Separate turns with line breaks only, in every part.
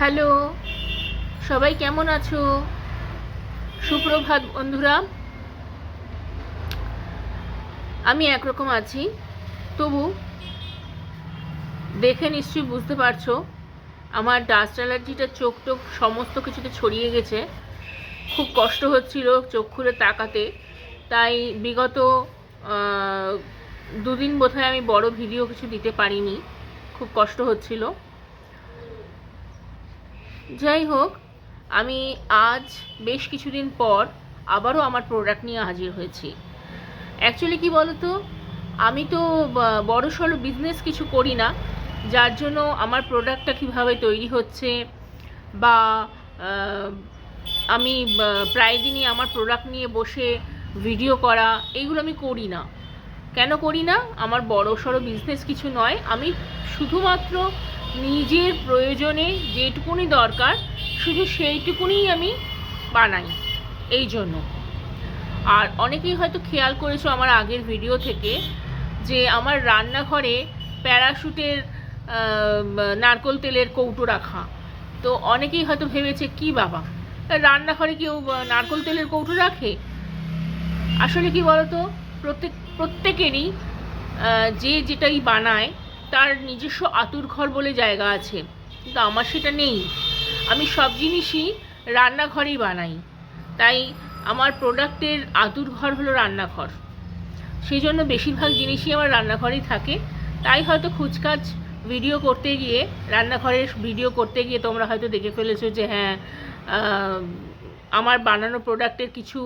Hello. সবাই কেমন আছো? সুপ্রভাত বন্ধুরা। আমি একরকম আছি। তবু দেখে নিশ্চয়ই বুঝতে পারছ, আমার ডাস্ট অ্যালার্জিটা চোখ টোক সমস্ত কিছুতে ছড়িয়ে গেছে। খুব কষ্ট হচ্ছিল চোখ খুলে তাকাতে। তাই বিগত দুদিন বোধহয় আমি বড় ভিডিও কিছু দিতে পারিনি। খুব কষ্ট হচ্ছিল। যাই হোক, আমি আজ বেশ কিছুদিন পর আবারও আমার প্রোডাক্ট নিয়ে হাজির হয়েছি। অ্যাকচুয়ালি কি বলতো, আমি তো বড় সড়ো বিজনেস কিছু করি না, যার জন্য আমার প্রোডাক্টটা কীভাবে তৈরি হচ্ছে বা আমি প্রায় দিনই আমার প্রোডাক্ট নিয়ে বসে ভিডিও করা, এইগুলো আমি করি না। কেন করি না? আমার বড় সড়ো বিজনেস কিছু নয়, আমি শুধুমাত্র নিজের প্রয়োজনে যেটুকুনি দরকার, শুধু সেইটুকুনি আমি বানাই, এই জন্য। আর অনেকেই হয়তো খেয়াল করেছ আমার আগের ভিডিও থেকে যে আমার রান্নাঘরে প্যারাশুটের নারকোল তেলের কৌটো রাখা। তো অনেকেই হয়তো ভেবেছে, কি বাবা? রান্নাঘরে কেউ নারকোল তেলের কৌটো রাখে? আসলে কি বলতো? প্রত্যেক, প্রত্যেকেরই যে যেটাই বানায় তার নিজস্ব আতুর ঘর বলে জায়গা আছে। কিন্তু আমার সেটা নেই। আমি সব জিনিসই রান্নাঘরেই বানাই। তাই আমার প্রোডাক্টের আতুর ঘর হলো রান্নাঘর। সেই জন্য বেশিরভাগ জিনিসই আমার রান্নাঘরেই থাকে। তাই হয়তো খুচকাচ ভিডিও করতে গিয়ে, রান্নাঘরের ভিডিও করতে গিয়ে তোমরা হয়তো দেখে ফেলেছো যে হ্যাঁ আমার বানানো প্রোডাক্টের কিছু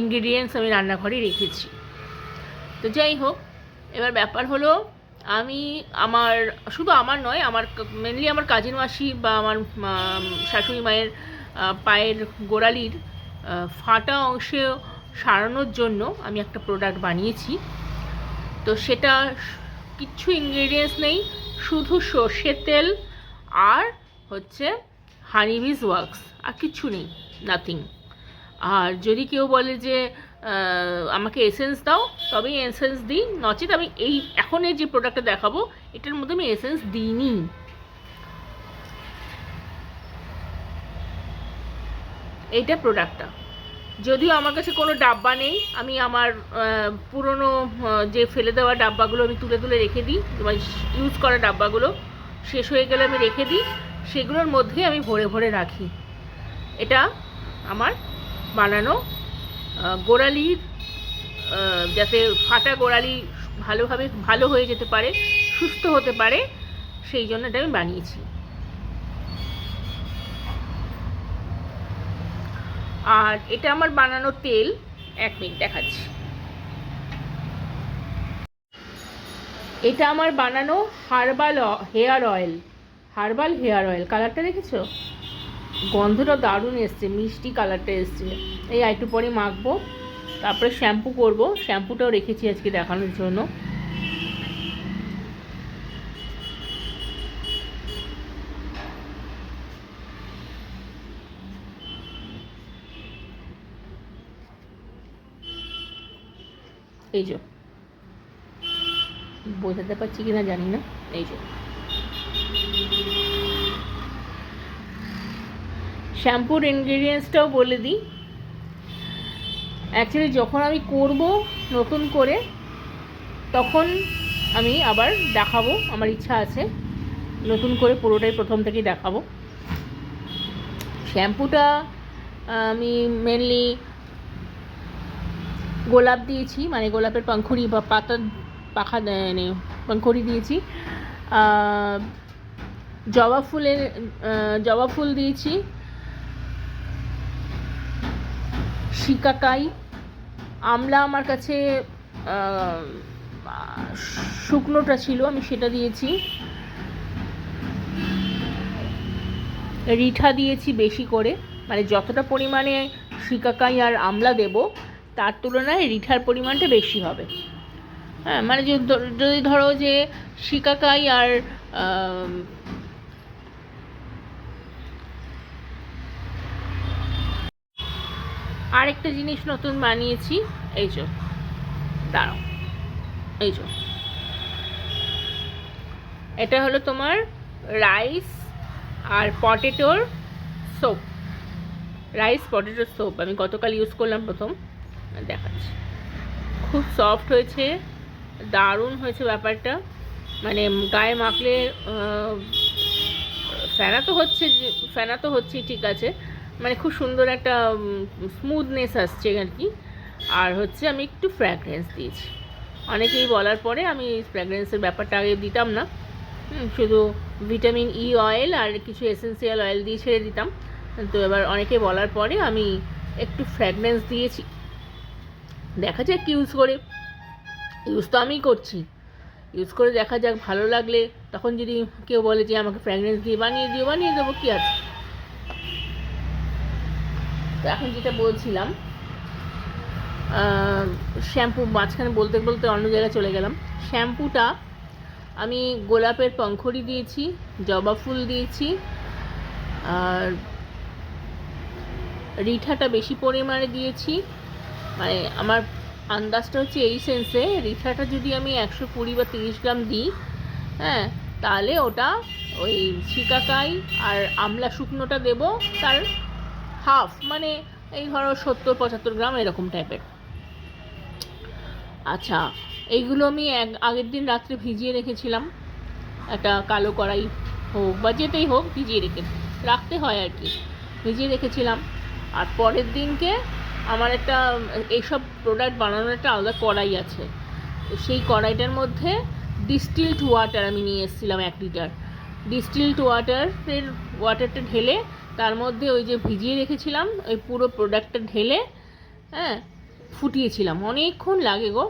ইনগ্রিডিয়েন্টস আমি রান্নাঘরেই রেখেছি। তো যাই হোক, এবার ব্যাপার হলো আমি আমার, শুধু আমার নয়, আমার মেনলি আমার কাজিন মাসি বা আমার শাশুড়ি মায়ের পায়ের গোড়ালির ফাটা অংশে সারানোর জন্য আমি একটা প্রোডাক্ট বানিয়েছি। তো সেটা কিচ্ছু ইনগ্রেডিয়েন্টস নেই, শুধু সর্ষের তেল আর হচ্ছে হানিবিজ ওয়াক্স আর কিচ্ছু নেই নাথিং আর যদি কেউ বলে যে আমাকে এসেন্স দাও, তবেই এসেন্স দিই। নচেত আমি এই এখন এই যে প্রোডাক্টটা দেখাবো, এটার মধ্যে আমি এসেন্স দিইনি। এইটা প্রোডাক্টটা যদিও আমার কাছে কোনো ডাব্বা নেই, আমি আমার পুরনো যে ফেলে দেওয়া ডাব্বাগুলো আমি তুলে তুলে রেখে দিই মানে ইউজ করা ডাব্বাগুলো। শেষ হয়ে গেলে আমি রেখে দিই, সেগুলোর মধ্যেই আমি ভরে ভরে রাখি। এটা আমার বানানো গোড়ালির যাতে ফাটা গোড়ালি ভালোভাবে ভালো হয়ে যেতে পারে, সুস্থ হতে পারে, সেই জন্য এটা আমি বানিয়েছি। আর এটা আমার বানানো তেল, এক মিনিট দেখাচ্ছি। এটা আমার বানানো herbal hair oil. Herbal hair oil, কালারটা দেখেছ? গন্ধটা দারুণ এসছে, মিষ্টি কালারটা এসছে। এই একটু পরে মাখবো, তারপরে শ্যাম্পু করব। শ্যাম্পুটাও রেখেছি আজকে দেখানোর জন্য। এই যে। বোঝাতে পারছি কিনা জানি না। এই যে। শ্যাম্পুর ইনগ্রিডিয়েন্টসটাও বলে দিই। অ্যাকচুয়ালি যখন আমি করব নতুন করে, তখন আমি আবার দেখাবো, আমার ইচ্ছা আছে, নতুন করে পুরোটাই প্রথম থেকেই দেখাবো। শ্যাম্পুটা, আমি মেনলি গোলাপ দিয়েছি মানে গোলাপের পাঙ্খুড়ি বা পাতা, পাখা মানে পাঙ্খুড়ি দিয়েছি। জবা ফুলের জবা ফুল দিয়েছি শিকাকাই। আমলা আমার কাছে শুকনোটা ছিল, আমি সেটা দিয়েছি। রিঠা দিয়েছি বেশি করে। মানে যতটা পরিমাণে শিকাকাই আর আমলা দেব, তার তুলনায় রিঠার পরিমাণটা বেশি হবে। হ্যাঁ মানে যদি ধরো যে শিকাকাই আর আম, আরেকটা জিনিস নতুন বানিয়েছি। এই যে দাঁড়াও। এই যে। এটা হলো তোমার রাইস আর পটেটোর সোপ। রাইস পটেটোর সোপ। আমি গতকাল ইউজ করলাম প্রথম। দেখাচ্ছি। খুব সফট হয়েছে দারুণ হয়েছে ব্যাপারটা। মানে গায়ে মাখলে ফেনা তো হচ্ছে ফেনা তো হচ্ছেই ঠিক আছে। মানে খুব সুন্দর একটা স্মুথনেস আসছে আর কি আর হচ্ছে আমি একটু ফ্র্যাগরেন্স দিয়েছি। অনেকেই বলার পরে আমি ফ্র্যাগরেন্সের ব্যাপারটা আগে দিতাম না। শুধু ভিটামিন ই অয়েল আর কিছু এসেন্সিয়াল অয়েল দিয়ে ছেড়ে দিতাম। তো এবার অনেকে বলার পরে আমি একটু ফ্র্যাগরেন্স দিয়েছি। দেখা যাক ইউজ করে। ইউজ তো আমিই করছি। ইউজ করে দেখা যাক ভালো লাগলে। তখন যদি কেউ বলে যে আমাকে ফ্র্যাগরেন্স দিয়ে বানিয়ে দিও, বানিয়ে দেবো, কী আছে? তো এখন যেটা বলছিলাম শ্যাম্পু মাঝখানে বলতে বলতে অন্য জায়গায় চলে গেলাম। শ্যাম্পুটা আমি গোলাপের পঙ্খরি দিয়েছি, জবা ফুল দিয়েছি, আর রিঠাটা বেশি পরিমাণে দিয়েছি। মানে আমার আন্দাজটা হচ্ছে এই সেন্সে রিঠাটা যদি আমি একশো কুড়ি বা তিরিশ গ্রাম দিই হ্যাঁ তাহলে ওটা ওই শিকাকাই আর আমলা শুকনোটা দেব, তার হাফ মানে এই ধরো সত্তর, পঁচাত্তর গ্রাম এরকম টাইপের আচ্ছা এইগুলো আমি এক, আগের দিন রাত্রে ভিজিয়ে রেখেছিলাম। একটা কালো কড়াই হোক বা যেটাই হোক, ভিজিয়ে রেখে, রাখতে হয় আর কি। ভিজিয়ে রেখেছিলাম। আর পরের দিনকে আমার একটা, এইসব প্রোডাক্ট বানানোর একটা আলাদা কড়াই আছে। সেই কড়াইটার মধ্যে ডিস্টিলড ওয়াটার আমি নিয়ে এসেছিলাম এক লিটার ডিস্টিলড ওয়াটারের ওয়াটারটা ঢেলে তার মধ্যে ওই যে ভিজিয়ে রেখেছিলাম, ওই পুরো প্রোডাক্টটা ঢেলে হ্যাঁ ফুটিয়েছিলাম। অনেকক্ষণ লাগে গো।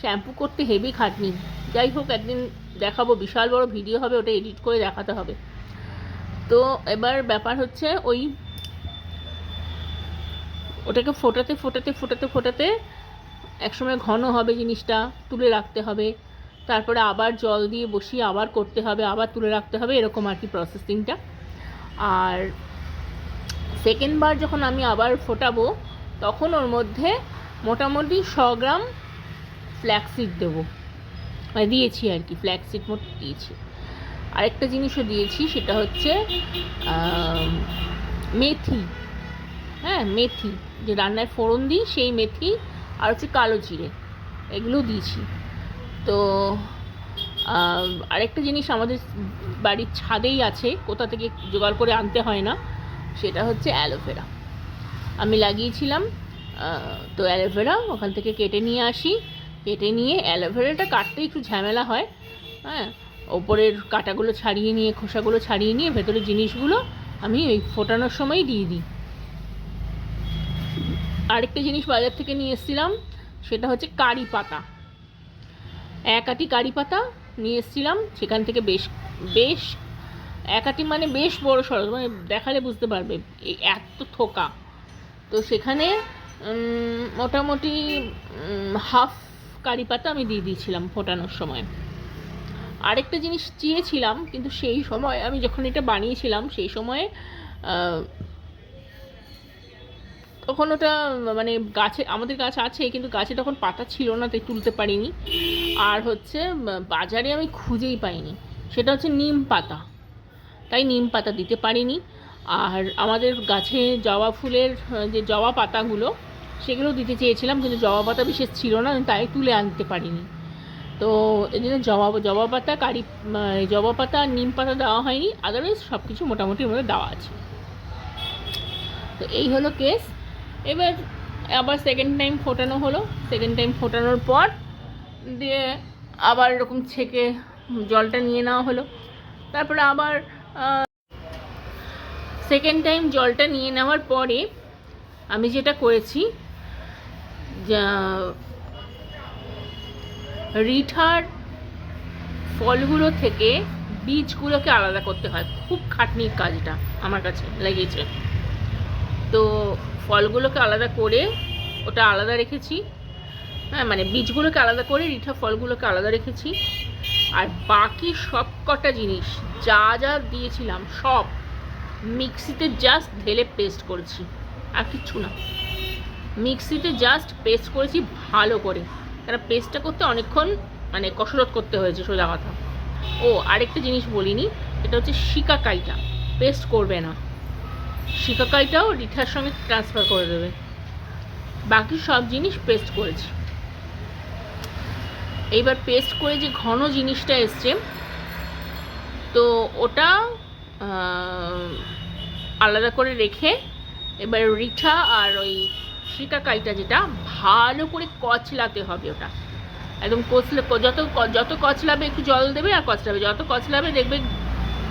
শ্যাম্পু করতে হেভি খাটনি। যাই হোক, একদিন দেখাবো। বিশাল বড় ভিডিও হবে, ওটা এডিট করে দেখাতে হবে। তো এবার ব্যাপার হচ্ছে ওই ওটাকে ফোটাতে ফোটাতে ফোটাতে ফোটাতে একসময় ঘন হবে জিনিসটা, তুলে রাখতে হবে। তারপরে আবার জল দিয়ে বসিয়ে আবার করতে হবে, আবার তুলে রাখতে হবে, এরকম আর কি প্রসেসিংটা আর সেকেন্ড বার যখন আমি আবার ফোটাবো, তখন ওর মধ্যে মোটামুটি শ গ্রাম ফ্ল্যাক্সিড দেবো। মানে দিয়েছি আর কি ফ্ল্যাক্সিড মোট দিয়েছি। আরেকটা জিনিসও দিয়েছি, সেটা হচ্ছে মেথি। হ্যাঁ মেথি। যে রান্নায় ফোড়ন দিই, সেই মেথি আর হচ্ছে কালো জিরে, এগুলো দিয়েছি। তো আরেকটা জিনিস আমাদের বাড়ির ছাদেই আছে, কোথা থেকে জোগাড় করে আনতে হয় না সেটা হচ্ছে অ্যালোভেরা আমি লাগিয়েছিলাম তো অ্যালোভেরা ওখান থেকে কেটে নিয়ে আসি। কেটে নিয়ে অ্যালোভেরাটা কাটতে একটু ঝামেলা হয় হ্যাঁ। ওপরের কাটাগুলো ছাড়িয়ে নিয়ে, খোসাগুলো ছাড়িয়ে নিয়ে ভেতরের জিনিসগুলো আমি ওই ফোটানোর সময়ই দিয়ে দিই। আরেকটা জিনিস বাজার থেকে নিয়ে এসেছিলাম, সেটা হচ্ছে কারি পাতা। এক আটি কারি পাতা নিয়ে এসেছিলাম, সেখান থেকে বেশ বেশ এক আটি মানে বেশ বড় সড়ো মানে দেখালে বুঝতে পারবে। এত থোকা। তো সেখানে মোটামুটি হাফ কারি পাতা আমি দিয়ে দিয়েছিলাম ফোটানোর সময়। আরেকটা জিনিস চেয়েছিলাম, কিন্তু সেই সময় আমি যখন এটা বানিয়েছিলাম, সেই সময়ে তখন ওটা মানে গাছে, আমাদের গাছ আছে, কিন্তু গাছে তখন পাতা ছিল না, তাই তুলতে পারিনি। আর হচ্ছে, বাজারে আমি খুঁজেই পাইনি। সেটা হচ্ছে নিম পাতা। তাই নিম পাতা দিতে পারিনি। আর আমাদের গাছে জবা ফুলের যে জবা পাতাগুলো, সেগুলো দিতে চেয়েছিলাম, কিন্তু জবা পাতা বিশেষ ছিল না, তাই তুলে আনতে পারিনি। তো এই জন্য জবা জবা পাতা, কারি জবা পাতা আর নিম পাতা দেওয়া হয়নি। আদারওয়াইজ সব কিছু মোটামুটি মধ্যে দেওয়া আছে। তো এই হলো কেস এবার আবার সেকেন্ড টাইম ফোটানো হলো। সেকেন্ড টাইম ফোটানোর পর দিয়ে আবার এরকম ছেঁকে জলটা নিয়ে নেওয়া হলো। তারপরে আবার সেকেন্ড টাইম জলটা নিয়ে নেওয়ার পরে আমি যেটা করেছি রিঠার ফলগুলো থেকে বীজগুলোকে আলাদা করতে হয়। খুব খাটনির কাজটা আমার কাছে লেগেছে। তো ফলগুলোকে আলাদা করে ওটা আলাদা রেখেছি। হ্যাঁ মানে বীজগুলোকে আলাদা করে রিঠা ফলগুলোকে আলাদা রেখেছি। আর বাকি সব কটা জিনিস যা যা দিয়েছিলাম সব মিক্সিতে জাস্ট ঢেলে পেস্ট করেছি। আর কিচ্ছু না। মিক্সিতে জাস্ট পেস্ট করেছি ভালো করে। কারণ পেস্টটা করতে অনেকক্ষণ মানে কসরত করতে হয়েছে সোজা কথা। ও, আরেকটা জিনিস বলিনি, এটা হচ্ছে শিকাকাইটা পেস্ট করবে না। শিকাকাইটাও রিঠার সঙ্গে ট্রান্সফার করে দেবে। বাকি সব জিনিস পেস্ট করেছি। এইবার পেস্ট করে যে ঘন জিনিসটা এসছে, তো ওটা আলাদা করে রেখে এবার রিঠা আর ওই শিকাকাইটা যেটা, ভালো করে কচলাতে হবে ওটা। একদম কচলে, যত যত কচলাবে একটু জল দেবে আর কচলাবে। যত কচলাবে দেখবে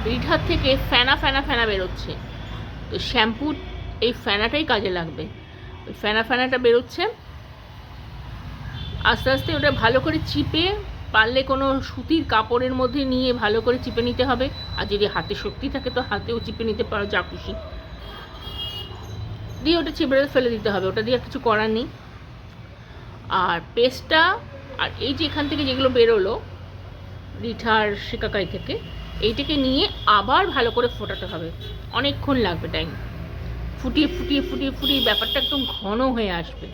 রিঠার থেকে ফেনা ফেনা ফেনা বেরোচ্ছে। তো শ্যাম্পু এই ফেনাটাই কাজে লাগবে। ওই ফেনা, ফেনাটা বেরোচ্ছে। আস্তে আস্তে ওটা ভালো করে চিপে, পারলে কোনো সুতির কাপড়ের মধ্যে নিয়ে ভালো করে চিপে নিতে হবে। আর যদি হাতে শক্তি থাকে তো হাতেও চিপে নিতে পারো যা খুশি দিয়ে ওটা চিপড়ে ফেলে দিতে হবে, ওটা দিয়ে আর কিছু করার নেই। আর পেস্টটা, আর এই যে এখান থেকে যেগুলো বেরোলো, রিঠার শিকাকাই থেকে, এইটাকে নিয়ে আবার ভালো করে ফোটাতে হবে। অনেকক্ষণ লাগবে টাইম ফুটিয়ে ফুটিয়ে ফুটিয়ে ফুটিয়ে ব্যাপারটা একদম ঘন হয়ে আসবে।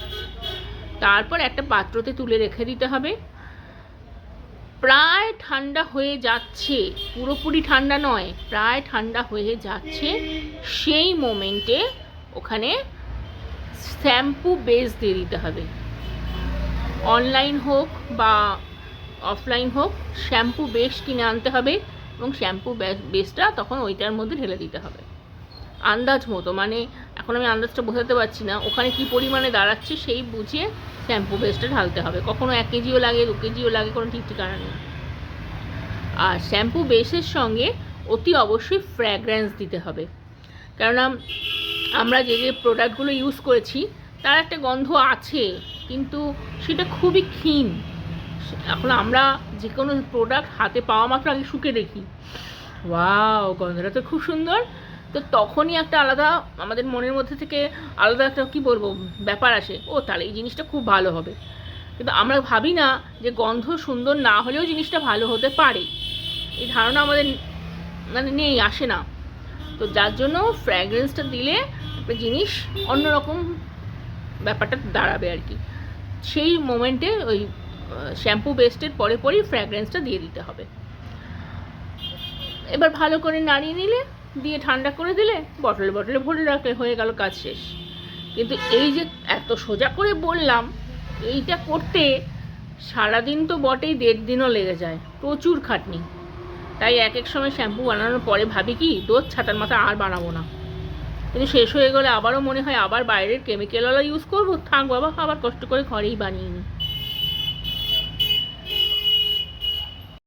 তারপর একটা পাত্রতে তুলে রেখে দিতে হবে। প্রায় ঠান্ডা হয়ে যাচ্ছে, পুরোপুরি ঠান্ডা নয়, প্রায় ঠান্ডা হয়ে যাচ্ছে সেই মোমেন্টে ওখানে শ্যাম্পু বেস দিয়ে দিতে হবে। অনলাইন হোক বা অফলাইন হোক, শ্যাম্পু বেস কিনে আনতে হবে এবং শ্যাম্পু বেসটা তখন ওইটার মধ্যে ঢেলে দিতে হবে। আন্দাজ মতো মানে এখন আমি আন্দাজটা বোঝাতে পারছি না, ওখানে কি পরিমাণে দাঁড়াচ্ছে সেই বুঝে শ্যাম্পু বেসটা ঢালতে হবে। কখনো এক কেজিও লাগে, দু কেজিও লাগে, কোনো ঠিক ঠিকানা নেই। আর শ্যাম্পু বেসের সঙ্গে অতি অবশ্যই ফ্র্যাগ্রেন্স দিতে হবে। কেননা আমরা যে যে প্রোডাক্টগুলো ইউজ করেছি, তার একটা গন্ধ আছে, কিন্তু সেটা খুবই ক্ষীণ। এখন আমরা যে কোনো প্রোডাক্ট হাতে পাওয়া মাত্র আগে শুকে দেখি। ওয়াও গন্ধটা তো খুব সুন্দর। তো তখনই একটা আলাদা আমাদের মনের মধ্যে থেকে আলাদা একটা, কী বলব, ব্যাপার আসে, ও তাহলে এই জিনিসটা খুব ভালো হবে। কিন্তু আমরা ভাবি না যে গন্ধ সুন্দর না হলেও জিনিসটা ভালো হতে পারে। এই ধারণা আমাদের মানে নেই, আসে না। তো যার জন্য ফ্র্যাগরেন্সটা দিলে একটা জিনিস অন্যরকম ব্যাপারটা দাঁড়াবে আর কি। সেই মোমেন্টে ওই শ্যাম্পু বেস্টের পরে পরেই ফ্র্যাগরেন্সটা দিয়ে দিতে হবে। এবার ভালো করে নাড়িয়ে নিলে দিয়ে ঠান্ডা করে দিলে বটলে বটলে ভরে রাখলে হয়ে গেল কাজ শেষ। কিন্তু এই যে এত সোজা করে বললাম, এইটা করতে সারাদিন তো বটেই, দেড় দিনও লেগে যায়, প্রচুর খাটনি। তাই এক এক সময় শ্যাম্পু বানানোর পরে ভাবি কি দোধ ছাতার মাথা আর বানাবো না। কিন্তু শেষ হয়ে গেলে আবারও মনে হয় আবার বাইরের কেমিক্যালওয়ালা ইউজ করব। থাক বাবা, আবার কষ্ট করে ঘরেই বানিয়ে নিই